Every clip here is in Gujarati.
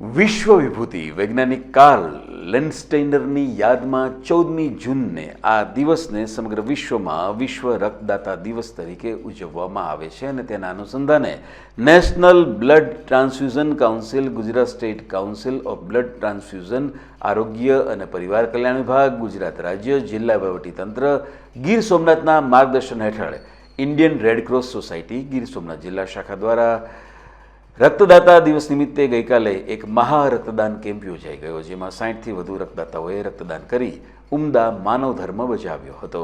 વિશ્વ વિભૂતિ વૈજ્ઞાનિક કાર્લ લેન્ડસ્ટેઇનરની યાદમાં ચૌદમી જૂનને આ દિવસને સમગ્ર વિશ્વમાં વિશ્વ રક્તદાતા દિવસ તરીકે ઉજવવામાં આવે છે અને તેના અનુસંધાને national blood transfusion council, Gujarat state council of blood transfusion, આરોગ્ય અને પરિવાર કલ્યાણ વિભાગ, ગુજરાત રાજ્ય, જિલ્લા વહીવટીતંત્ર ગીર સોમનાથના માર્ગદર્શન હેઠળ Indian Red Cross society, Gir Somnath જિલ્લા શાખા દ્વારા રક્તદાતા દિવસ નિમિત્તે ગઈકાલે એક મહા રક્તદાન કેમ્પ યોજાઈ ગયો જેમાં સાહીઠથી વધુ રક્તદાતાઓએ રક્તદાન કરી ઉમદા માનવ ધર્મ બજાવ્યો હતો.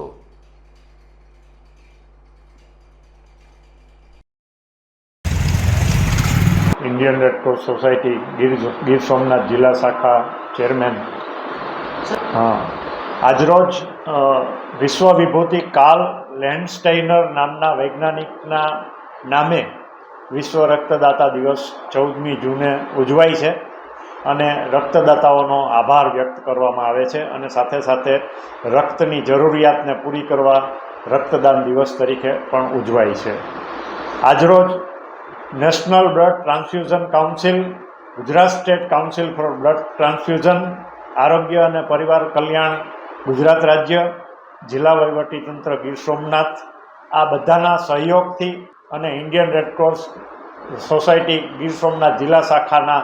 Indian Red Cross society Gir Gir Somnath જિલ્લા શાખા ચેરમેન. હા. આજરોજ વિશ્વ વિભૂતિ કાર્લ લેન્ડસ્ટાઇનર નામના વૈજ્ઞાનિકના નામે વિશ્વ રક્તદાતા દિવસ ચૌદમી જૂને ઉજવાય છે અને રક્તદાતાઓનો આભાર વ્યક્ત કરવામાં આવે છે અને સાથે સાથે રક્તની જરૂરિયાતને પૂરી કરવા રક્તદાન દિવસ તરીકે પણ ઉજવાય છે. આજરોજ national blood transfusion council, Gujarat state council for blood transfusion, આરોગ્ય અને પરિવાર કલ્યાણ, ગુજરાત રાજ્ય, જિલ્લા વહીવટીતંત્ર ગીર સોમનાથ આ બધાના સહયોગથી અને Indian Red Cross society Gir Somnath જિલ્લા શાખાના